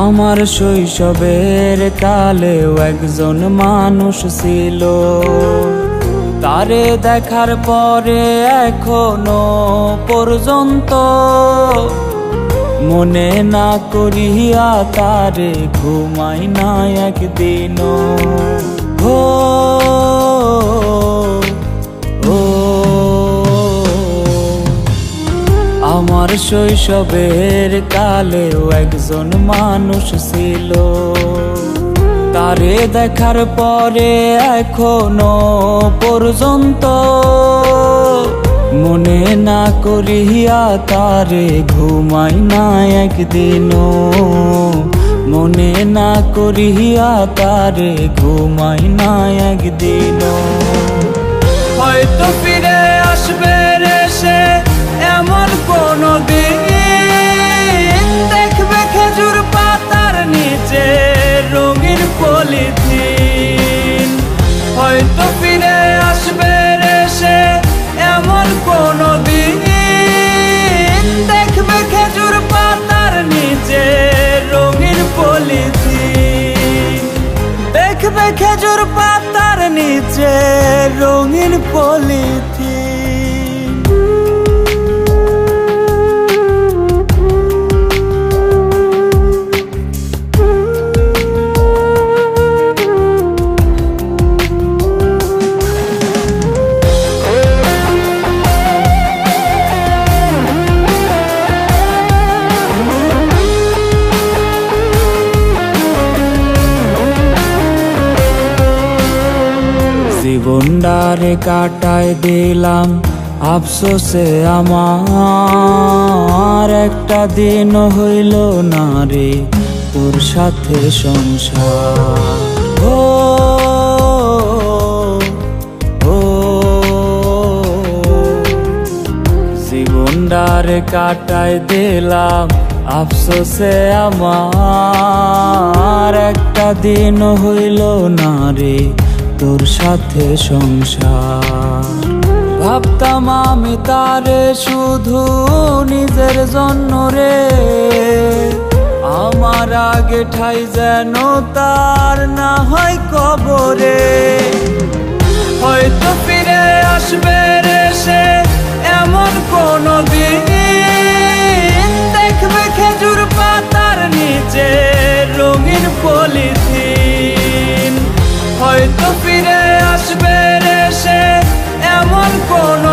আমার শৈশবের কালেও একজন মানুষ ছিল। তারে দেখার পরে এখনও পর্যন্ত মনে না করিয়া তারে ঘুমাই না একদিনও। আমার শৈশবের কালেও একজন মানুষ ছিল। তারে দেখার পরে এখনও পর্যন্ত মনে না করিয়া তারে ঘুমাই না একদিনও। মনে না করিয়া তারে ঘুমাই না একদিনও। হয়তো ফিরে আসবে হয়তো ফিরে আসবে সে এমন কোন দিন দেখবে খেজুর পাতার নিচে রঙিন পলিথিন। দেখবে খেজুর পাতার নিচে রঙিন পলিথিন। জীবনটারে কাটায় দিলাম। আফসোসে আমার একটা দিন হইল না রে, তোর সাথে সংসার। ও জীবনটারে কাটায় দিলাম। আফসোসে আমার একটা দিন হইল না রে তোর সাথে সংসার। ভাবতাম আমি তারে শুধু নিজের জন্য রে। আমার আগে ঠাই যেন তার না হয় কবরে। হয়তো ফিরে আসবে ফিরে আসবে রে সে এমন কোনো